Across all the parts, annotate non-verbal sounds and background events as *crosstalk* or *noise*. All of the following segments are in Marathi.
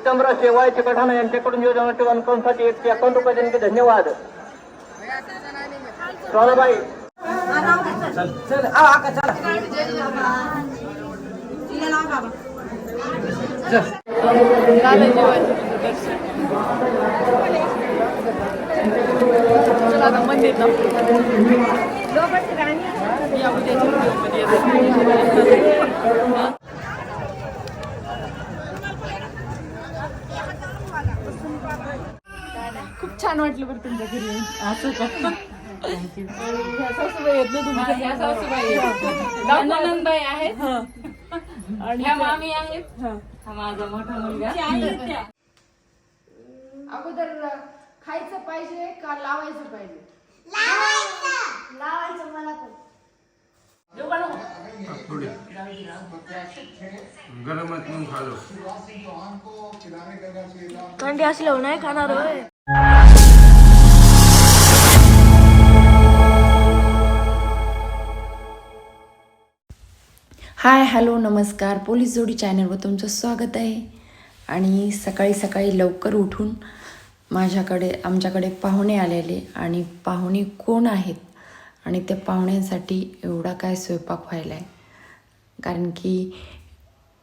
उत्तमराव शेवाळे चिकठाणा यांच्याकडून योजना ठेवून एकशे अकाउंट रुपये देणगी. धन्यवाद. सोनाबाई मंदिर ना या उद्याच्या व्हिडिओमध्ये येतो. खूप छान वाटलं बरं तुमच्या घरी. असं का? सासूबाई आहेत ना तुमच्या ह्या सासूबाई आहेत. नंदनबाई आहेत. आणि ह्या मामी आहेत. हा. माझा मोठा मुलगा. अगोदर खायचं पाहिजे का लावायचं पाहिजे? लावायचं मला पण. थोडी. गरमच म्हणून खालो. थंडी. नाही खाणार होय हाय हॅलो नमस्कार. पोलीस जोडी चॅनलवर तुमचं स्वागत आहे. आणि सकाळी सकाळी लवकर उठून माझ्याकडे आमच्याकडे पाहुणे आलेले. आणि पाहुणे कोण आहेत? आणि त्या पाहुण्यांसाठी एवढा काय स्वयंपाक व्हायला आहे. कारण की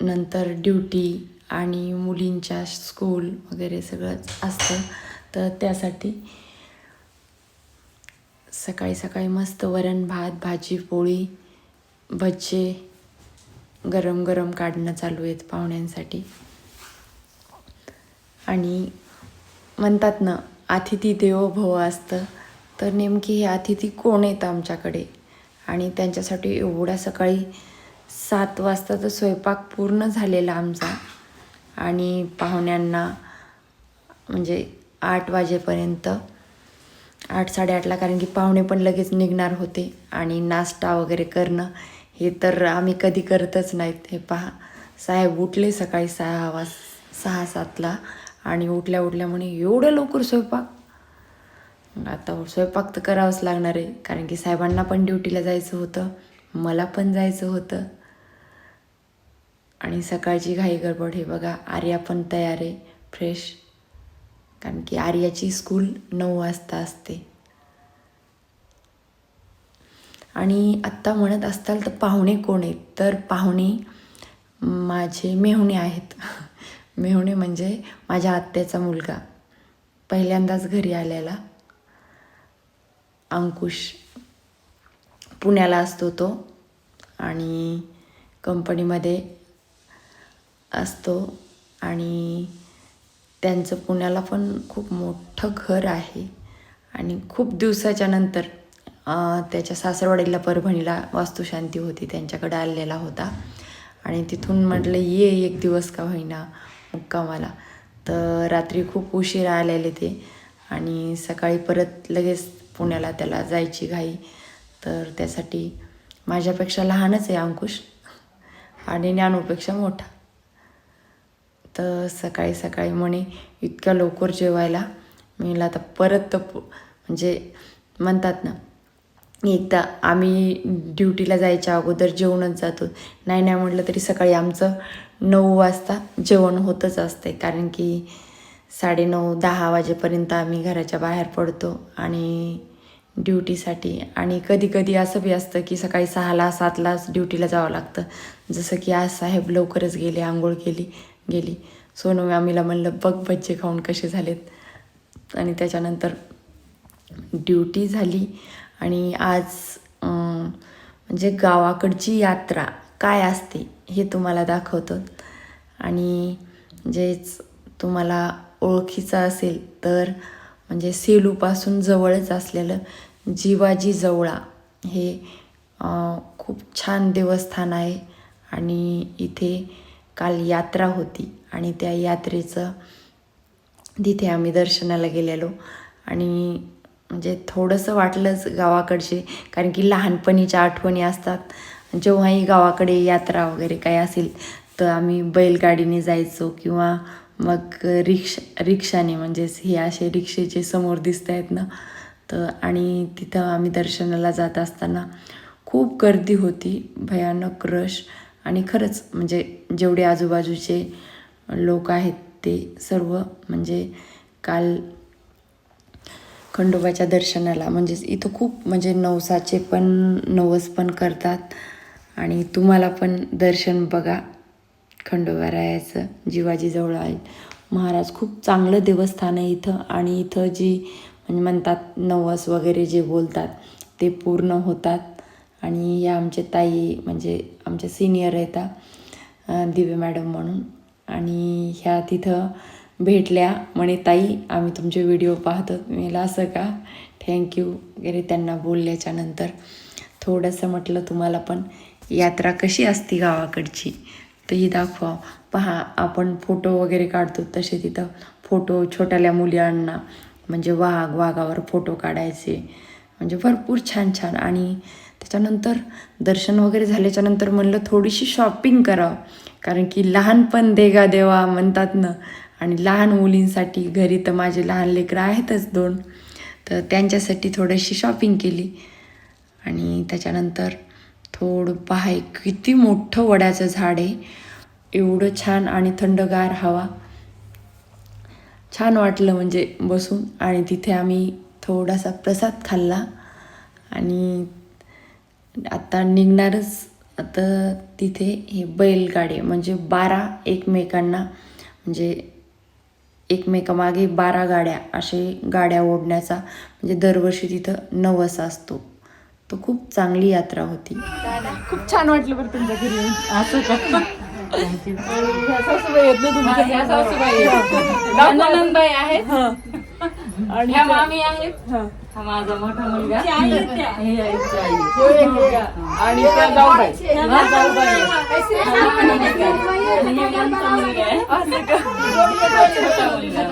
नंतर ड्युटी आणि मुलींच्या स्कूल वगैरे सगळंच असतं. तर त्यासाठी सकाळी सकाळी मस्त वरण भात भाजी पोळी भज्जे गरम गरम काढणं चालू आहेत पाहुण्यांसाठी. आणि म्हणतात ना अतिथी देवो भव असतं. तर नेमकी हे अतिथी कोण येतं आमच्याकडे? आणि त्यांच्यासाठी एवढ्या सकाळी सात वाजता तर स्वयंपाक पूर्ण झालेला आमचा. आणि पाहुण्यांना म्हणजे आठ वाजेपर्यंत आठ साडेआठला कारण की पाहुणे पण लगेच निघणार होते आणि नाश्ता वगैरे करणं हे तर आम्ही कधी करतच नाहीत. हे पहा साहेब उठले सकाळी सहा वाज सहा सातला आणि उठल्या उठल्या म्हणे एवढं लवकर स्वयंपाक मग आता स्वयंपाक तर करावंच लागणार आहे. कारण की साहेबांना पण ड्युटीला जायचं होतं. मला पण जायचं होतं. आणि सकाळची घाई गडबड हे बघा आर्या पण तयार आहे फ्रेश कारण की आर्याची स्कूल नऊ वाजता असते. आणि आत्ता म्हणत असताल तर पाहुणे कोण आहेत? तर पाहुणे माझे मेहुणे आहेत. *laughs* मेहुणे म्हणजे माझ्या आत्याचा मुलगा. पहिल्यांदाच घरी आलेला. अंकुश पुण्याला असतो तो आणि कंपनीमध्ये असतो आणि त्यांचं पुण्याला पण खूप मोठं घर आहे. आणि खूप दिवसाच्या नंतर त्याच्या सासरवाडीला परभणीला वास्तुशांती होती त्यांच्याकडे आलेला होता. आणि तिथून म्हटलं ये एक दिवस का होईना मुक्कामाला. तर रात्री खूप उशीरा आलेले ते. आणि सकाळी परत लगेच पुण्याला त्याला जायची घाई. तर त्यासाठी माझ्यापेक्षा लहानच आहे अंकुश आणि ज्ञानूपेक्षा मोठा. तर सकाळी सकाळी म्हणे इतक्या लवकर जेवायला. मी आता परत तर पु- म्हणजे म्हणतात ना एकदा आम्ही ड्युटीला जायच्या अगोदर जेवणच जातो. नाही नाही म्हटलं तरी सकाळी आमचं नऊ वाजता जेवण होतच असते कारण की साडेनऊ दहा वाजेपर्यंत आम्ही घराच्या बाहेर पडतो आणि ड्युटीसाठी. आणि कधी कधी असं बी असतं की सकाळी सहाला सातलाच ड्युटीला जावं लागतं. जसं की आज साहेब लवकरच गेले आंघोळ केली गेली. सोनू आम्हीला म्हणलं बघ भज्जे खाऊन कसे झालेत. आणि त्याच्यानंतर ड्युटी झाली. आणि आज म्हणजे गावाकडची यात्रा काय असते हे तुम्हाला दाखवतो. आणि म्हणजेच तुम्हाला ओळखीचं असेल तर म्हणजे सेलूपासून जवळच असलेलं जिवाजी जवळा हे खूप छान देवस्थान आहे. आणि इथे काल यात्रा होती आणि त्या यात्रेचं तिथे आम्ही दर्शनाला गेलेलो. आणि म्हणजे थोडंसं वाटलंच गावाकडचे कारण की लहानपणीच्या आठवणी असतात. जेव्हाही गावाकडे यात्रा वगैरे काही असेल तर आम्ही बैलगाडीने जायचो किंवा मग रिक्षा रिक्षाने म्हणजेच हे असे रिक्षेचे समोर दिसत आहेत ना. तर आणि तिथं आम्ही दर्शनाला जात असताना खूप गर्दी होती भयानक रश आणि खरंच म्हणजे जेवढे आजूबाजूचे लोक आहेत ते सर्व म्हणजे काल खंडोबाच्या दर्शनाला म्हणजेच इथं खूप म्हणजे नवसाचे पण नवस पण करतात. आणि तुम्हाला पण दर्शन बघा. खंडोबारायाचं जिवाजीजवळ आहे. महाराज खूप चांगलं देवस्थान आहे इथं आणि इथं जी म्हणजे म्हणतात नवस वगैरे जे बोलतात ते पूर्ण होतात. आणि या आमचे ताई म्हणजे आमच्या सिनियर आहेत दिवे दिव्य मॅडम म्हणून. आणि ह्या तिथं भेटल्या म्हणे ताई आम्ही तुमचे व्हिडिओ पाहतो. मला असं का? थँक्यू वगैरे त्यांना बोलल्याच्यानंतर थोडंसं म्हटलं तुम्हाला पण यात्रा कशी असती गावाकडची? तर ही दाखवा. पहा आपण फोटो वगैरे काढतो तसे तिथं फोटो छोट्याल्या मुलांना म्हणजे वाघ वाघावर फोटो काढायचे. म्हणजे भरपूर छान छान. आणि त्याच्यानंतर दर्शन वगैरे झाल्याच्यानंतर म्हणलं थोडीशी शॉपिंग करावं. कारण की लहानपण देगा देवा म्हणतात ना. आणि लहान मुलींसाठी घरी तर माझे लहान लेकरं आहेतच दोन. तर त्यांच्यासाठी थोडीशी शॉपिंग केली. आणि त्याच्यानंतर थोडं पहाय किती मोठं वड्याचं झाड आहे. एवढं छान आणि थंडगार हवा. छान वाटलं म्हणजे बसून आणि तिथे आम्ही थोडासा प्रसाद खाल्ला. आणि आता निघणारच आता तिथे हे बैलगाडी म्हणजे बारा एकमेकांना म्हणजे एकमेकामागे बारा गाड्या असे गाड्या ओढण्याचा म्हणजे दरवर्षी तिथं नवस असतो. तो खूप चांगली यात्रा होती. खूप छान वाटलं बरं तुमच्या घरी. असं का? आणि ह्या सासूबाई आहेत ना हा, तुमच्या ह्या सासूबाई आहेत. ह्या नणंदबाई आहेत. आणि ह्या मामी आहेत. हा. हा माझा मोठा मुलगा. हे आईची आई. तो एक मुलगा आणि त्या जाऊबाई. हा जाऊबाई आहे. हा नणंदबाई आहे. आणि हे आमचा मुलगा आहे. असं का? छोटा मुलगा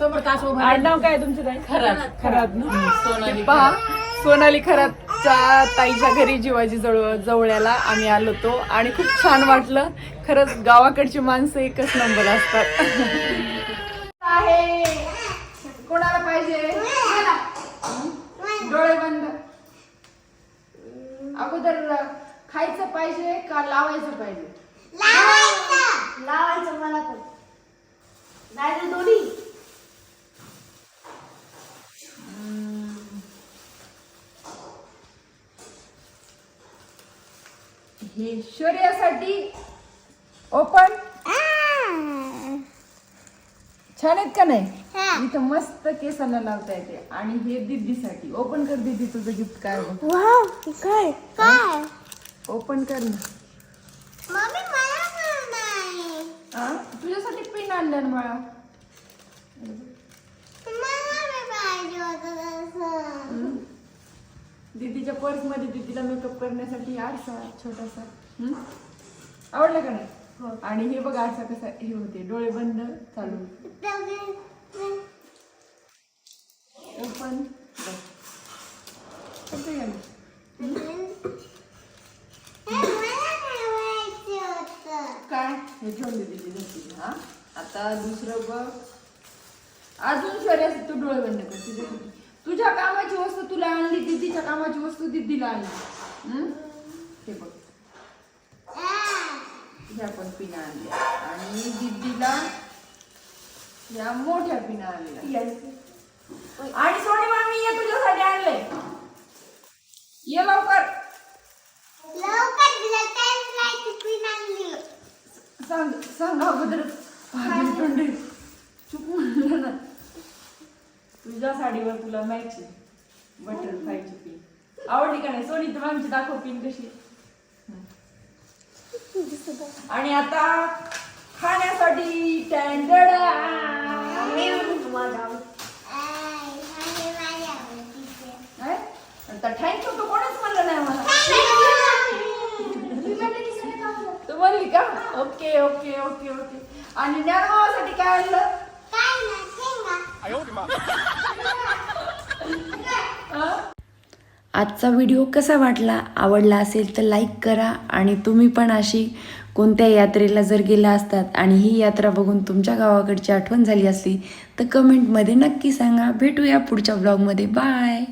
आमचा. आडनाव काय तुमचं ताई? खरात. खरात ना? सोनाली. पहा सोनाली खरातच्या ताईच्या घरी जिवाजी जवळ जवळ्याला आम्ही आलो होतो आणि खूप छान वाटलं. खरंच गावाकडची माणसं एकच नंबर असतात. आहे. कोणाला पाहिजे. डोळे बंद. अगोदर खायचं पाहिजे का लावायचं पाहिजे? लावायचं. मला पण नाही तर दोन्ही. हे ओपन छान आहेत का नाही? इथं मस्त केसाला लावता येते. आणि हे दिदीसाठी. ओपन कर दिदी तुझं गिफ्ट काय? काय? काय? ओपन कर ना. हा? तुझ्यासाठी पिन आणलं ना मला मला बी पाहिजे होतं तसं दीदीच्या पर्समध्ये दीदीला मेकअप करण्यासाठी आरसा छोटासा. हम्म? आवडलं का नाही? आणि हे बघ आरसा कसा हे होते. डोळे बंद चालू. ओपन हे ठेवायचं होतं काय? हे ठेवले दिदी नसतील हा? आता दुसरं बघ. अजून शर्या तू डोळे बंद कर. तुझ्या कामाची वस्तू तुला आणली दीदीच्या कामाची वस्तू दीदीला हम्म? हे? बघ. ह्या पण पिना आणल्या. आणि दीदीला ह्या मोठ्या पिना आणल्या. आणि सोनी मामी ये तुझ्यासाठी आणले. ये लवकर. सांग सांग अगोदर. चुक म्हणलं ना. तुझ्या साडीवर तुला मॅच बटरफ्लायची पिन आवडली का नाही? सोनी तर आमची दाखव पिन कशी. हं. आणि आता खाण्यासाठी टँडडा. आता थँक्यू तर कोणच म्हणलं नाही मला. तू म्हणली का? ओके ओके ओके ओके आणि ज्ञानभावासाठी काय आणलं? *laughs* आजचा व्हिडिओ कसा वाटला आवडला असेल तर लाईक करा आणि तुम्ही पण अशी कोणत्या यात्रेला जर गेला असतात आणि ही यात्रा बघून तुमच्या गावाकडची आठवण झाली असली तर कमेंटमध्ये नक्की सांगा. भेटूया पुढच्या ब्लॉगमध्ये बाय